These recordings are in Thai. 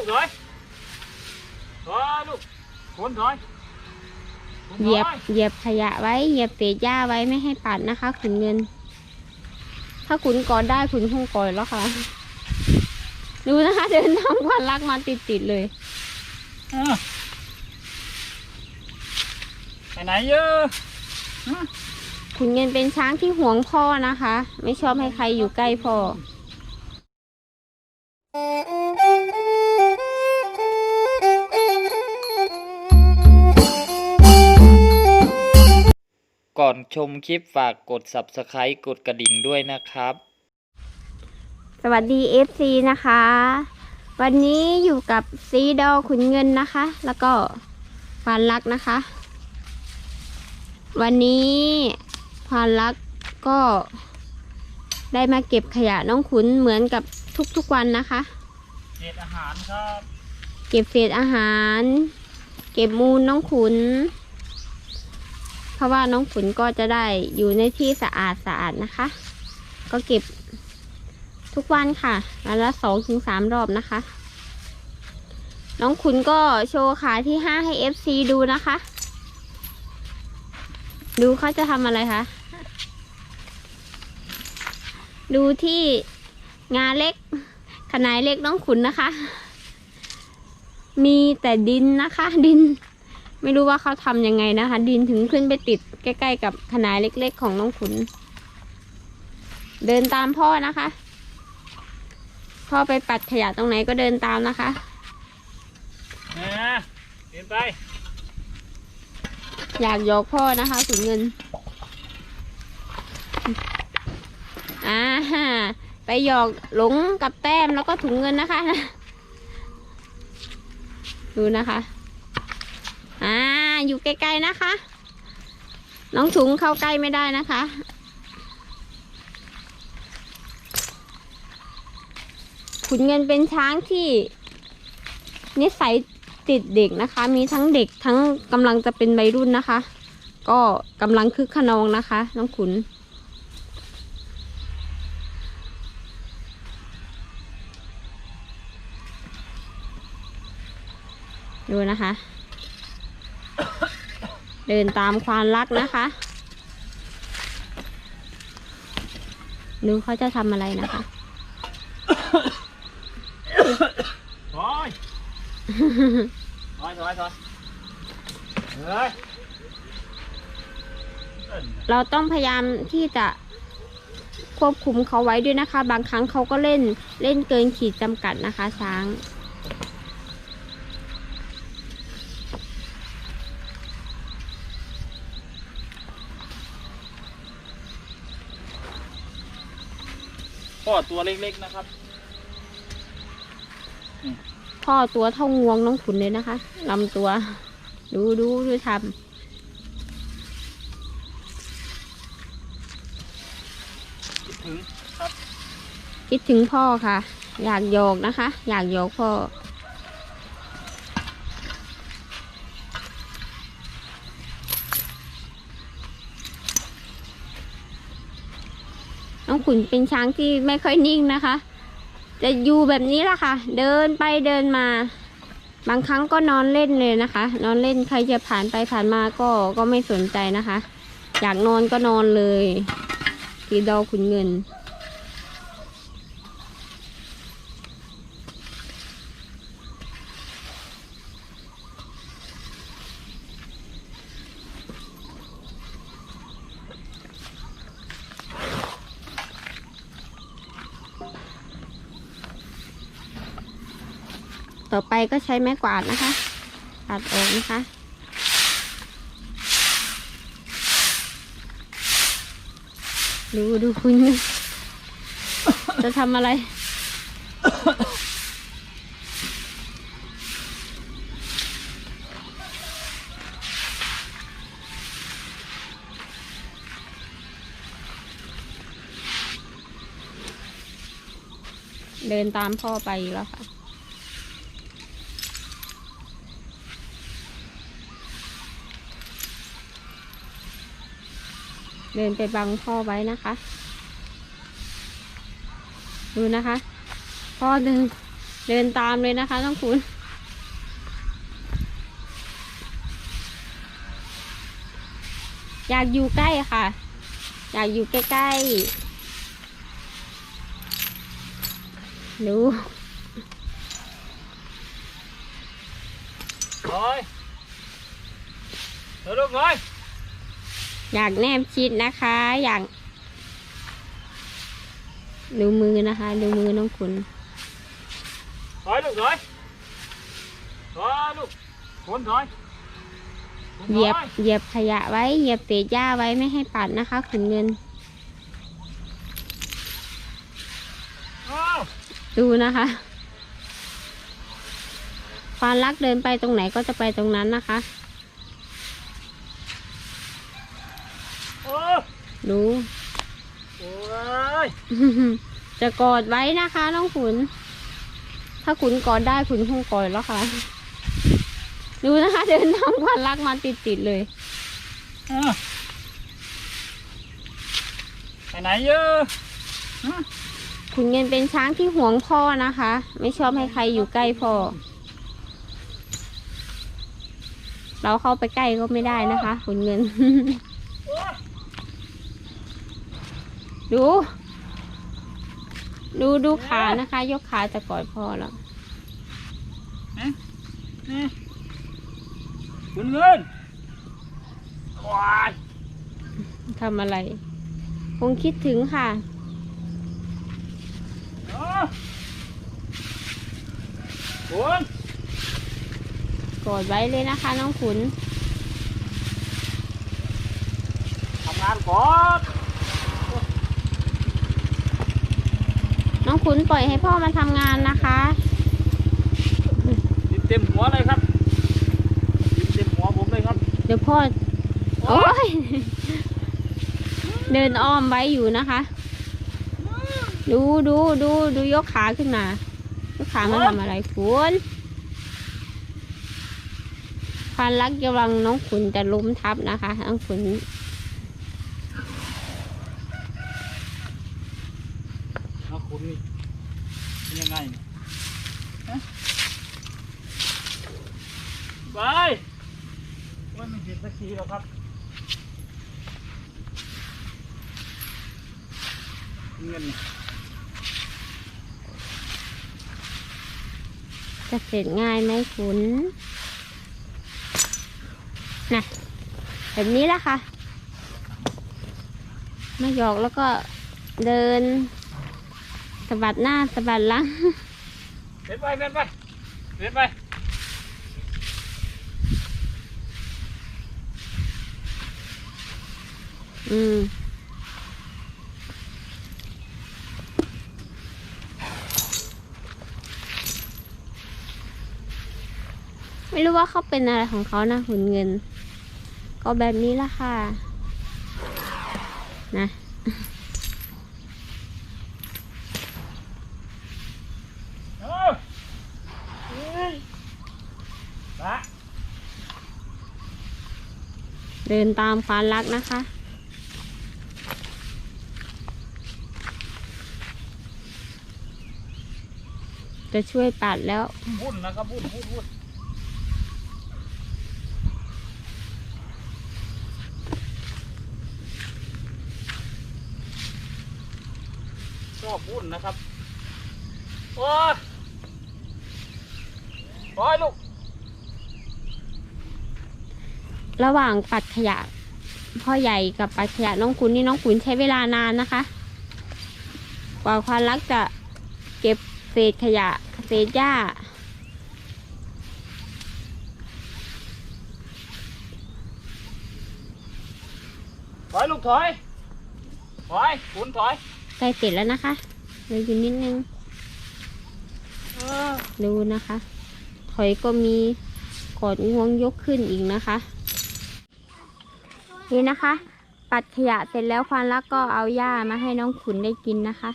ลูกถอยถอยลูกคนถอยคนถเหยียบอยเหยียบขยะไว้เหยียบเศษหญ้าไว้ไม่ให้ปัดนะคะ ขุนเงิน ถ้าขุนกอดได้ขุนคงกอดแล้วค่ะ ดูนะคะ เดินทำควันรักมาติดๆเลยอะไปไหนเยอะฮะขุนเงินเป็นช้างที่ห่วงพ่อนะคะ ไม่ชอบให้ใครอยู่ใกล้พ่อ ก่อนชมคลิปฝากกด Subscribe กดกระดิ่งด้วยนะครับ สวัสดี FC นะคะ วันนี้อยู่กับซีดอขุนเงินนะคะ แล้วก็พานรักนะคะ วันนี้พานรักก็ได้มาเก็บขยะน้องขุนเหมือนกับทุกๆวันนะคะ เศษอาหารครับ เก็บเศษอาหาร เก็บมูลน้องขุน เพราะว่าน้องขุนก็จะได้อยู่ในที่สะอาดสะอาดนะคะ ก็เก็บทุกวันค่ะวันละสองถึงสามรอบนะคะ น้องขุนก็โชว์ขาที่ห้าให้ FC ดูนะคะ ดูเขาจะทำอะไรคะ ดูที่งาเล็ก ขนาดเล็กน้องขุนนะคะ มีแต่ดินนะคะ ดิน ไม่รู้ว่าเขาทำยังไงนะคะ ดินถึงขึ้นไปติดใกล้ๆกับขนาดเล็กๆของน้องขุน เดินตามพ่อนะคะ พ่อไปปัดขยะตรงไหนก็เดินตามนะคะนะเดินไป อยากหยอกพ่อนะคะสุนเงิน อ่าไปหยอกหลงกับแต้มแล้วก็ถุงเงินนะคะ ดูนะคะ อยู่ไกลๆนะคะ น้องถุงเข้าใกล้ไม่ได้นะคะ ขุนเงินเป็นช้างที่ นิสัยติดเด็กนะคะ มีทั้งเด็กทั้งกำลังจะเป็นวัยรุ่นนะคะ ก็กำลังคึกขนองนะคะ น้องขุนดูนะคะ เดินตามควานรักนะคะ ดูเขาจะทำอะไรนะคะถอยถอยถอยถอยเฮ้ยเอิ้นเราต้องพยายามที่จะควบคุมเขาไว้ด้วยนะคะ บางครั้งเขาก็เล่นเล่นเกินขีดจำกัดนะคะช้าง พ่อตัวเล็กๆนะครับ พ่อตัวเท่างวงน้องขุนเลยนะคะลำตัว ดูดูดูทคิดถึงครับำคิดถึงพ่อค่ะ อยากโยกนะคะ อยากโยกพ่อ น้องขุนเป็นช้างที่ไม่ค่อยนิ่งนะคะ จะอยู่แบบนี้แหละค่ะ เดินไปเดินมา บางครั้งก็นอนเล่นเลยนะคะ นอนเล่นใครจะผ่านไปผ่านมาก็ก็ไม่สนใจนะคะ อยากนอนก็นอนเลย ทีดอขุนเงิน ต่อไปก็ใช้ไม้กวาดนะคะปัดออกนะคะ ดูดูคุณจะทำอะไร เดินตามพ่อไปแล้วค่ะ เดินไปบังพ่อไว้นะคะ ดูนะคะ พ่อเดินเดินตามเลยนะคะน้องคุณอยากอยู่ใกล้ค่ะ อยากอยู่ใกล้ๆดูถอยเดี๋ยวลูกถอย อยากแนบชิดนะคะ อยากดูมือนะคะ ดูมือน้องคุณถอยลูกถอยถอยลูกคุณถอยคุณถเหยียบอยเหยียบขยะไว้ เหยียบเศษหญ้าไว้ไม่ให้ปัดนะคะ ขุนเงินอ้าวดูนะคะ ควานลักเดินไปตรงไหนก็จะไปตรงนั้นนะคะ โอ้ ดูโอ้ยจะกอดไว้นะคะน้องขุน ถ้าขุนกอดได้ขุนคงกอดแล้วค่ะ ดูนะคะ เดินตามควานลักมาติดๆเลยอะไปไหนเยอะฮะขุนเงินเป็นช้างที่ห่วงพ่อนะคะ ไม่ชอบให้ใครอยู่ใกล้พ่อ เราเข้าไปใกล้ก็ไม่ได้นะคะขุนเงิน โอ้ย ดู ดูดูขานะคะ ยกขาจะกอดพ่อแล้วนี่คุณเงินควายทำอะไร คงคิดถึงค่ะอ๋อคุณกอดไว้เลยนะคะ น้องขุนทำงานก่อน น้องขุนปล่อยให้พ่อมาทำงานนะคะดินเต็มหัวเลยครับดินเต็มหัวผมเลยครับ เดี๋ยวพ่อโอ้ยเดินอ้อมไว้อยู่นะคะ ดูดูดูดูยกขาขึ้นมายกขามาทำอะไรคุณพันลักษ์กำลังน้องขุนจะล้มทับนะคะน้องขุน แล้วคุณนี่เป็นยังไงฮะไปว่าไม่เห็นสักทีหรอกครับ เงินจะเสร็จง่ายไหมคุณนะแบบนี้แหละค่ะ มาหยอกแล้วก็เดินสะบัดหน้าสะบัดหลังเดินไปเดินไปเดินไปอืม ไม่รู้ว่าเขาเป็นอะไรของเขานะหุ่นเงิน ก็แบบนี้ละค่ะ นะเดินตามควานลักนะคะ จะช่วยปัดแล้ววุ่นนะครับวุ่นวุ่นวุ่น อบวุ่นนะครับ โอ้ยโอ้ยลูก ระหว่างปัดขยะ พ่อใหญ่กับปัดขยะน้องขุนนี่น้องขุนใช้เวลานานนะคะ กว่าควานลักจะเก็บเศษขยะเศษหญ้าถอยลูกถอย ถอยคุณถอย ใกล้เสร็จแล้วนะคะเหลืออยู่นิดนึงเออดูนะคะ ถอยก็มีกอดงวงยกขึ้นอีกนะคะ นี่นะคะ ปัดขยะเสร็จแล้วควานลักก็เอาหญ้ามาให้น้องขุนได้กินนะคะ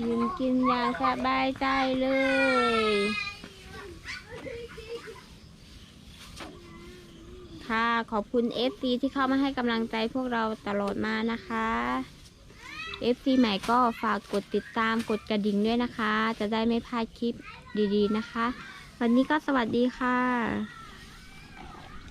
ยืนกินอย่างสบายใจเลย ค่ะ ขอบคุณ FC ที่เข้ามาให้กำลังใจพวกเราตลอดมานะคะ FC ใหม่ก็ฝากกดติดตามกดกระดิ่งด้วยนะคะ จะได้ไม่พลาดคลิปดีๆนะคะ วันนี้ก็สวัสดีค่ะ